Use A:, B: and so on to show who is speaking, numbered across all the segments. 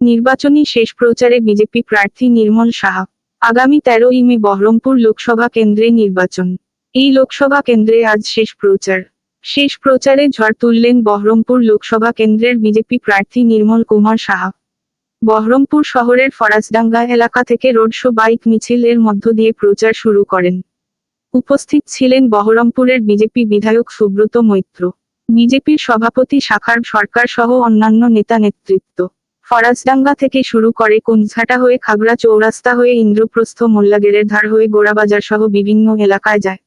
A: নির্বাচনী শেষ প্রচারে বিজেপি প্রার্থী নির্মল সাহা। আগামী তেরোই মে বহরমপুর লোকসভা কেন্দ্রে নির্বাচন। এই লোকসভা কেন্দ্রে আজ শেষ প্রচার। শেষ প্রচারে ঝড় তুললেন বহরমপুর লোকসভা কেন্দ্রের বিজেপি প্রার্থী নির্মল কুমার সাহা। বহরমপুর শহরের ফরাজডাঙ্গা এলাকা থেকে রোড শো বাইক মিছিল এর মধ্য দিয়ে প্রচার শুরু করেন। উপস্থিত ছিলেন বহরমপুরের বিজেপি বিধায়ক সুব্রত মৈত্র। বিজেপির সভাপতি শাখার সরকার সহ অন্যান্য নেতা নেতৃত্ব। ফরাজডাঙ্গা থেকে শুরু করে কুঞ্ঝাটা হয়ে খাগড়া চৌরাস্তা হয়ে ইন্দ্রপ্রস্থ মোল্লাগেরের ধার হয়ে গোড়াবাজার সহ বিভিন্ন এলাকায় যায়।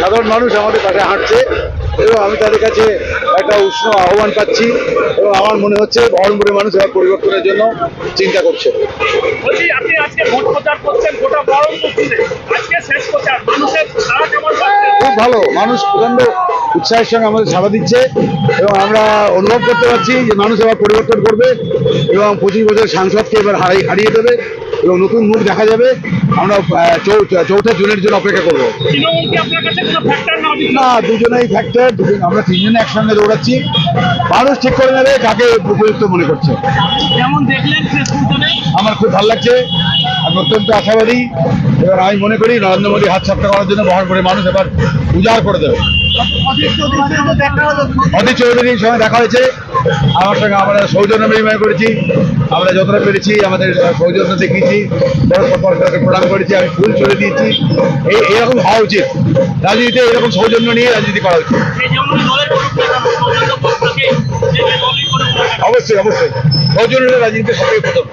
B: সাধারণ মানুষ আমাদের পাশে হাঁটছে এবং আমি তাদের কাছে একটা উষ্ণ আহ্বান পাচ্ছি এবং আমার মনে হচ্ছে বহরমপুরের মানুষ এবার পরিবর্তনের জন্য চিন্তা করছে।
C: আপনি আজকে ভোট প্রচার করছেন গোটা আজকে শেষ প্রচার মানুষের সারা কেমন পাচ্ছে?
B: খুব ভালো মানুষ প্রচণ্ড উৎসাহের সঙ্গে আমাদের সাড়া দিচ্ছে এবং আমরা অনুভব করতে পারছি যে মানুষ এবার পরিবর্তন করবে এবং পঁচিশ বছর সাংসদকে এবার হারিয়ে হারিয়ে দেবে এবং নতুন মুখ দেখা যাবে। আমরা চৌঠা জুনের জন্য অপেক্ষা করব।
C: না
B: দুজনেই ফ্যাক্টর দুজন আমরা তিনজনে একসঙ্গে দৌড়াচ্ছি। মানুষ ঠিক করে নেবে কাকে উপযুক্ত মনে করছে।
C: যেমন দেখলেন
B: আমার খুব ভালো লাগছে। আমি অত্যন্ত আশাবাদী। এবার আমি মনে করি নরেন্দ্র মোদী হাত সাপটা করার জন্য বহরমপুরের মানুষ এবার উজাড় করে দেবে। অধীর চৌধুরীর সঙ্গে দেখা হয়েছে। আমার সঙ্গে আমরা সৌজন্য বিনিময় করেছি। আমরা যতটা পেরেছি আমাদের সৌজন্য দেখিয়েছি। পরস্পরকে প্রণাম করেছি। আমি ফুল চলে দিয়েছি। এই এরকম হওয়া উচিত। রাজনীতিতে এরকম সৌজন্য নিয়ে রাজনীতি করা উচিত। অবশ্যই অবশ্যই। সৌজন্য রাজনীতি সবই প্রথম।